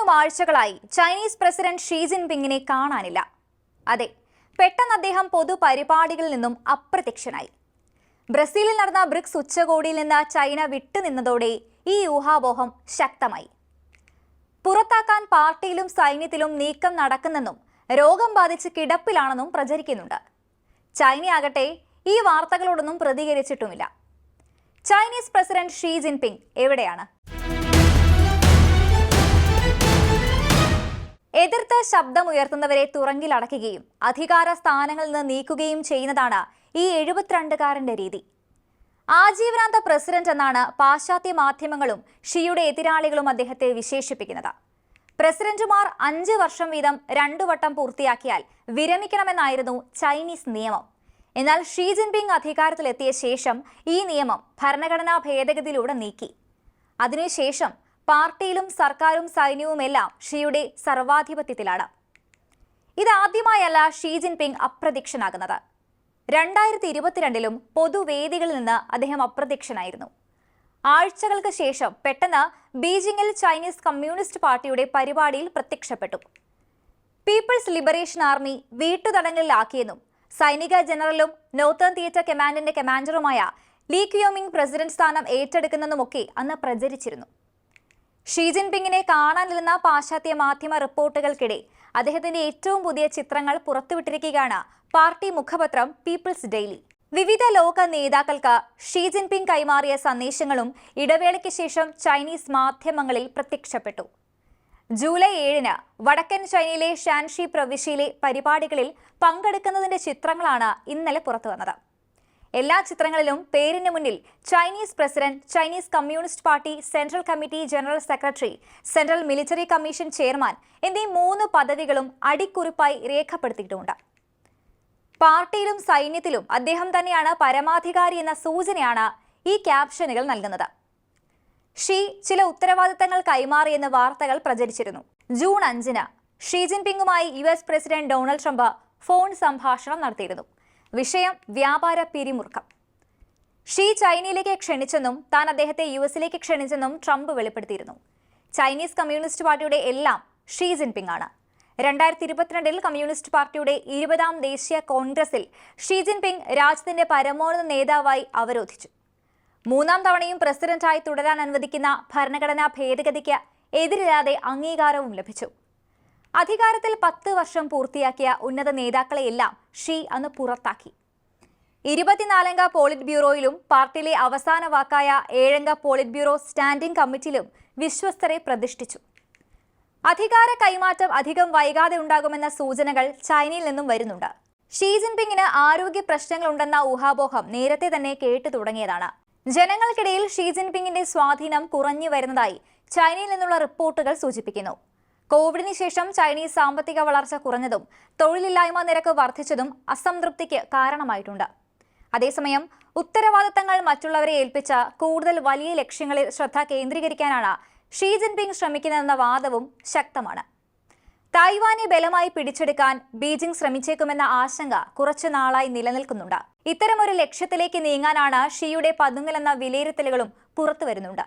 ഏതാനും ആഴ്ചകളായി Chinese president she ജിൻപിങ്ങിനെ കാണാനില്ല. അതെ പെട്ടെന്ന് അദ്ദേഹം പൊതുപരിപാടികളിൽ നിന്നും അപ്രത്യക്ഷനായി. ബ്രസീലിൽ നടന്ന ബ്രിക്സ് ഉച്ചകോടിയിൽ നിന്ന് ചൈന വിട്ടുനിന്നതോടെ ഈ ഊഹാപോഹം ശക്തമായി. പുറത്താക്കാൻ പാർട്ടിയിലും സൈന്യത്തിലും നീക്കം നടക്കുന്നെന്നും രോഗം ബാധിച്ച് കിടപ്പിലാണെന്നും പ്രചരിക്കുന്നുണ്ട്. ചൈനയാകട്ടെ ഈ വാർത്തകളോടൊന്നും പ്രതികരിച്ചിട്ടുമില്ല. ചൈനീസ് പ്രസിഡന്റ് ഷീ ജിൻപിങ് എവിടെയാണ്? എതിർത്ത് ശബ്ദമുയർത്തുന്നവരെ തുറങ്കിലടക്കുകയും അധികാര സ്ഥാനങ്ങളിൽ നിന്ന് നീക്കുകയും ചെയ്യുന്നതാണ് ഈ എഴുപത്തിരണ്ടുകാരന്റെ രീതി. ആജീവനാന്ത പ്രസിഡന്റ് എന്നാണ് പാശ്ചാത്യ മാധ്യമങ്ങളും ഷിയുടെ എതിരാളികളും അദ്ദേഹത്തെ വിശേഷിപ്പിക്കുന്നത്. പ്രസിഡന്റുമാർ അഞ്ച് വർഷം വീതം രണ്ടു വട്ടം പൂർത്തിയാക്കിയാൽ വിരമിക്കണമെന്നായിരുന്നു ചൈനീസ് നിയമം. എന്നാൽ ഷീ ജിൻപിങ് അധികാരത്തിലെത്തിയ ശേഷം ഈ നിയമം ഭരണഘടനാ ഭേദഗതിയിലൂടെ നീക്കി. അതിനുശേഷം പാർട്ടിയിലും സർക്കാരും സൈന്യവുമെല്ലാം ഷിയുടെ സർവാധിപത്യത്തിലാണ്. ഇതാദ്യമായല്ല ഷീ ജിൻപിങ് അപ്രത്യക്ഷനാകുന്നത്. രണ്ടായിരത്തി ഇരുപത്തിരണ്ടിലും പൊതുവേദികളിൽ നിന്ന് അദ്ദേഹം അപ്രത്യക്ഷനായിരുന്നു. ആഴ്ചകൾക്ക് ശേഷം പെട്ടെന്ന് ബീജിംഗിൽ ചൈനീസ് കമ്മ്യൂണിസ്റ്റ് പാർട്ടിയുടെ പരിപാടിയിൽ പ്രത്യക്ഷപ്പെട്ടു. പീപ്പിൾസ് ലിബറേഷൻ ആർമി വീട്ടുതടങ്കലിലാക്കിയെന്നും സൈനിക ജനറലും നോർത്തേൺ തിയേറ്റർ കമാൻഡിന്റെ കമാൻഡറുമായ ലീ ക്യോമിംഗ് പ്രസിഡന്റ് സ്ഥാനം ഏറ്റെടുക്കുന്നതുമൊക്കെ അന്ന് പ്രചരിച്ചിരുന്നു. ഷീ ജിൻപിങ്ങിനെ കാണാനിരുന്ന പാശ്ചാത്യ മാധ്യമ റിപ്പോർട്ടുകൾക്കിടെ അദ്ദേഹത്തിന്റെ ഏറ്റവും പുതിയ ചിത്രങ്ങൾ പുറത്തുവിട്ടിരിക്കുകയാണ് പാർട്ടി മുഖപത്രം പീപ്പിൾസ് ഡെയിലി. വിവിധ ലോക നേതാക്കൾക്ക് ഷീ ജിൻപിങ് കൈമാറിയ സന്ദേശങ്ങളും ഇടവേളയ്ക്ക് ശേഷം ചൈനീസ് മാധ്യമങ്ങളിൽ പ്രത്യക്ഷപ്പെട്ടു. ജൂലൈ ഏഴിന് വടക്കൻ ചൈനയിലെ ഷാൻഷി പ്രവിശ്യയിലെ പരിപാടികളിൽ പങ്കെടുക്കുന്നതിന്റെ ചിത്രങ്ങളാണ് ഇന്നലെ പുറത്തുവന്നത്. എല്ലാ ചിത്രങ്ങളിലും പേരിന് മുന്നിൽ Chinese president Chinese communist party central committee general secretary central military commission chairman എന്നീ മൂന്ന് പദവികളും അടിക്കുറിപ്പായി രേഖപ്പെടുത്തിയിട്ടുണ്ട്. പാർട്ടിയിലും സൈന്യത്തിലും അദ്ദേഹം തന്നെയാണ് പരമാധികാരി എന്ന സൂചനയാണ് ഈ ക്യാപ്ഷനുകൾ നൽകുന്നത്. ഷീ ചില ഉത്തരവാദിത്തങ്ങൾ കൈമാറിയെന്ന് വാർത്തകൾ പ്രചരിച്ചിരുന്നു. ജൂൺ അഞ്ചിന് Xi ജിൻപിങ്ങുമായി U S president Donald Trump phone സംഭാഷണം നടത്തിയിരുന്നു. വിഷയം വ്യാപാര പിരിമുറുക്കം. ഷീ ചൈനയിലേക്ക് ക്ഷണിച്ചെന്നും താൻ അദ്ദേഹത്തെ യു എസിലേക്ക് ക്ഷണിച്ചെന്നും ട്രംപ് വെളിപ്പെടുത്തിയിരുന്നു. ചൈനീസ് കമ്മ്യൂണിസ്റ്റ് പാർട്ടിയുടെ എല്ലാം ഷീ ജിൻപിംഗ് ആണ് രണ്ടായിരത്തി ഇരുപത്തിരണ്ടിൽ കമ്മ്യൂണിസ്റ്റ് പാർട്ടിയുടെ ഇരുപതാം ദേശീയ കോൺഗ്രസിൽ ഷീ ജിൻപിംഗ് രാജ്യത്തിന്റെ പരമോന്നത നേതാവായി അവരോധിച്ചു. മൂന്നാം തവണയും പ്രസിഡന്റായി തുടരാൻ അനുവദിക്കുന്ന ഭരണഘടനാ ഭേദഗതിക്ക് എതിരില്ലാതെ അംഗീകാരവും ലഭിച്ചു. അധികാരത്തിൽ പത്ത് വർഷം പൂർത്തിയാക്കിയ ഉന്നത നേതാക്കളെയെല്ലാം ഷീ അന്ന് പുറത്താക്കി. ഇരുപത്തിനാലംഗ പോളിറ്റ് ബ്യൂറോയിലും പാർട്ടിയിലെ അവസാന വാക്കായ ഏഴംഗ പോളിറ്റ് ബ്യൂറോ സ്റ്റാൻഡിംഗ് കമ്മിറ്റിയിലും വിശ്വസ്തരെ പ്രതിഷ്ഠിച്ചു. അധികാര കൈമാറ്റം അധികം വൈകാതെ ഉണ്ടാകുമെന്ന സൂചനകൾ ചൈനയിൽ നിന്നും വരുന്നുണ്ട്. ഷീ ജിൻപിങ്ങിന് ആരോഗ്യ പ്രശ്നങ്ങളുണ്ടെന്ന ഊഹാപോഹം നേരത്തെ തന്നെ കേട്ടു തുടങ്ങിയതാണ്. ജനങ്ങൾക്കിടയിൽ ഷീ ജിൻപിങ്ങിന്റെ സ്വാധീനം കുറഞ്ഞു വരുന്നതായി ചൈനയിൽ നിന്നുള്ള റിപ്പോർട്ടുകൾ സൂചിപ്പിക്കുന്നു. കോവിഡിന് ശേഷം ചൈനീസ് സാമ്പത്തിക വളർച്ച കുറഞ്ഞതും തൊഴിലില്ലായ്മ നിരക്ക് വർദ്ധിച്ചതും അസംതൃപ്തിക്ക് കാരണമായിട്ടുണ്ട്. അതേസമയം ഉത്തരവാദിത്തങ്ങൾ മറ്റുള്ളവരെ ഏൽപ്പിച്ച കൂടുതൽ വലിയ ലക്ഷ്യങ്ങളിൽ ശ്രദ്ധ കേന്ദ്രീകരിക്കാനാണ് ഷീ ജിൻപിങ് ശ്രമിക്കുന്നതെന്ന വാദവും ശക്തമാണ്. തായ്വാനെ ബലമായി പിടിച്ചെടുക്കാൻ ബീജിംഗ് ശ്രമിച്ചേക്കുമെന്ന ആശങ്ക കുറച്ചു നാളായി നിലനിൽക്കുന്നുണ്ട്. ഇത്തരമൊരു ലക്ഷ്യത്തിലേക്ക് നീങ്ങാനാണ് ഷിയുടെ പതുങ്ങലെന്ന വിലയിരുത്തലുകളും പുറത്തുവരുന്നുണ്ട്.